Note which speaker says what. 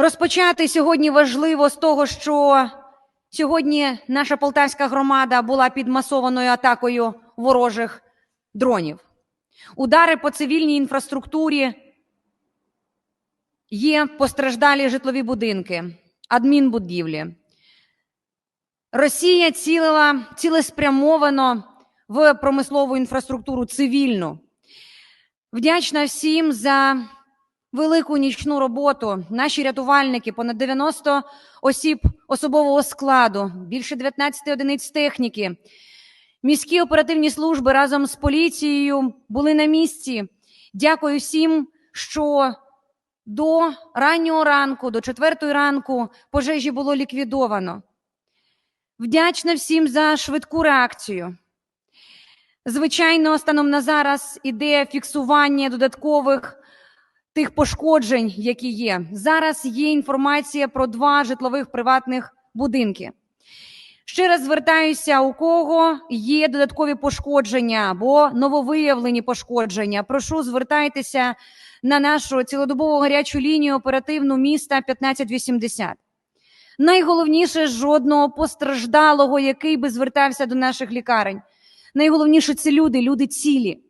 Speaker 1: Розпочати сьогодні важливо з того, що сьогодні наша полтавська громада була під масованою атакою ворожих дронів. Удари по цивільній інфраструктурі є постраждалі житлові будинки, адмінбудівлі. Росія цілила цілеспрямовано в промислову інфраструктуру цивільну. Вдячна всім за велику нічну роботу. Наші рятувальники, понад 90 осіб особового складу, більше 19 одиниць техніки. Міські оперативні служби разом з поліцією були на місці. Дякую всім, що до раннього ранку, до четвертої ранку пожежі було ліквідовано. Вдячна всім за швидку реакцію. Звичайно, станом на зараз іде фіксування додаткових тих пошкоджень, які є. Зараз є інформація про два житлових приватних будинки. Ще раз звертаюся, у кого є додаткові пошкодження або нововиявлені пошкодження. Прошу звертайтеся на нашу цілодобову гарячу лінію оперативну міста 1580. Найголовніше жодного постраждалого, який би звертався до наших лікарень. Найголовніше це люди, люди цілі.